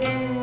Yeah.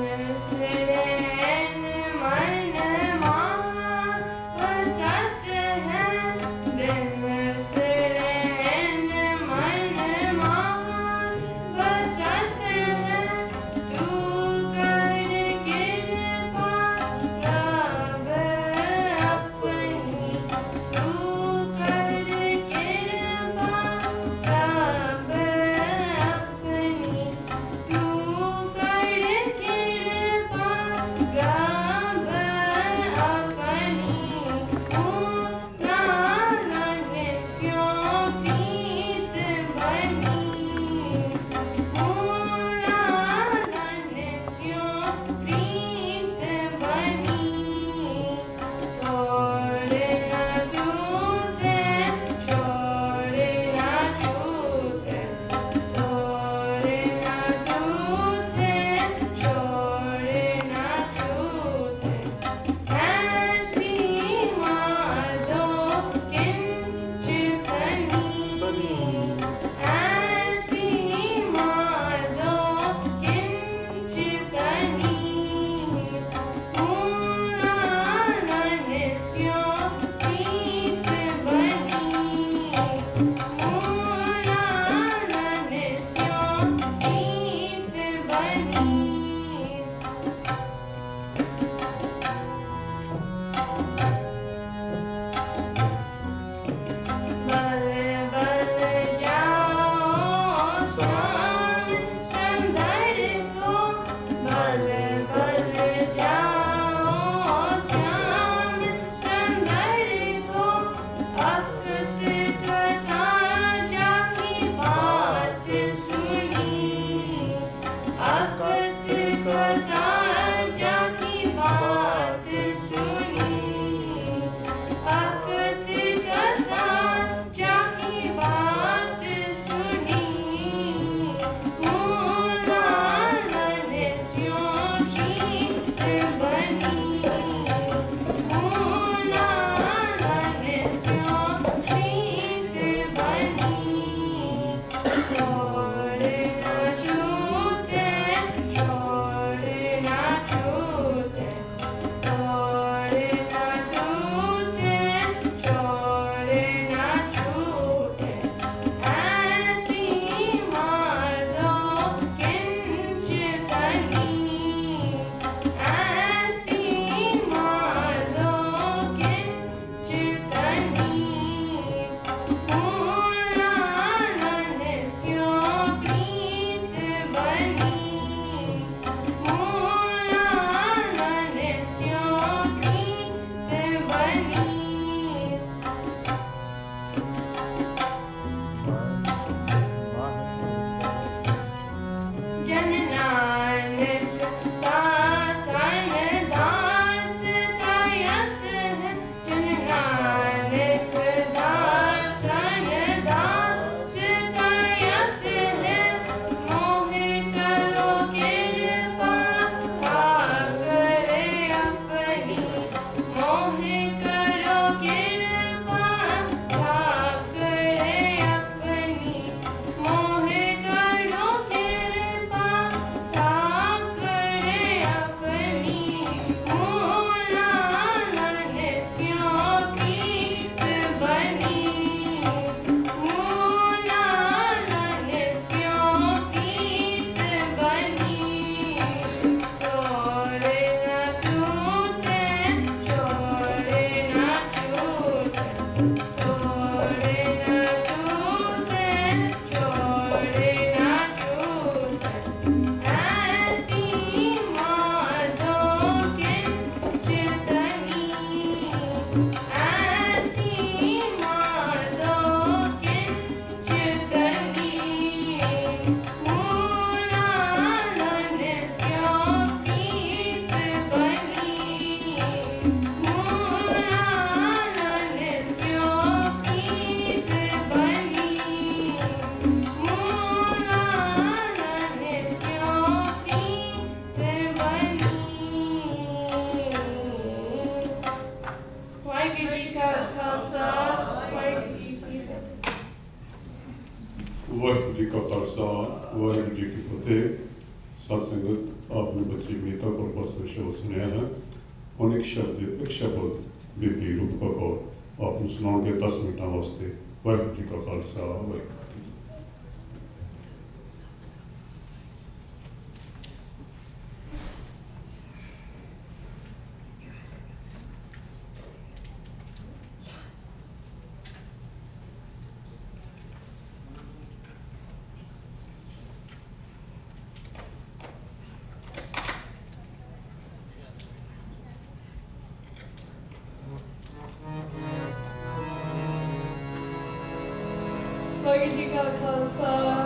Waheguru ji ਕਾ ਖਾਲਸਾ, ਵਾਹਿਗੁਰੂ ਜੀ ਕੀ ਫਤਿਹ। ਸਤ ਸੰਗਤ ਆਪ ਨੇ ਬੱਚੀ ਮੀਤਾ ਕੋਲ ਪਾਸ ਸ਼ਬਦ ਸੁਣਿਆ ਹੈ। ਹੁਣ ਇੱਕ ਸ਼ਬਦ ਇੱਕ ਸ਼ਬਦ ਬੀਬੀ ਰੂਪਾ ਕੌਰ ਆਪ ਨੂੰ ਸੁਣਾਉਣਗੇ 10 ਮਿੰਟਾਂ ਵਾਸਤੇ। ਵਾਹਿਗੁਰੂ ਜੀ ਕਾ Khalsa, Waheguru. Bogey got closer.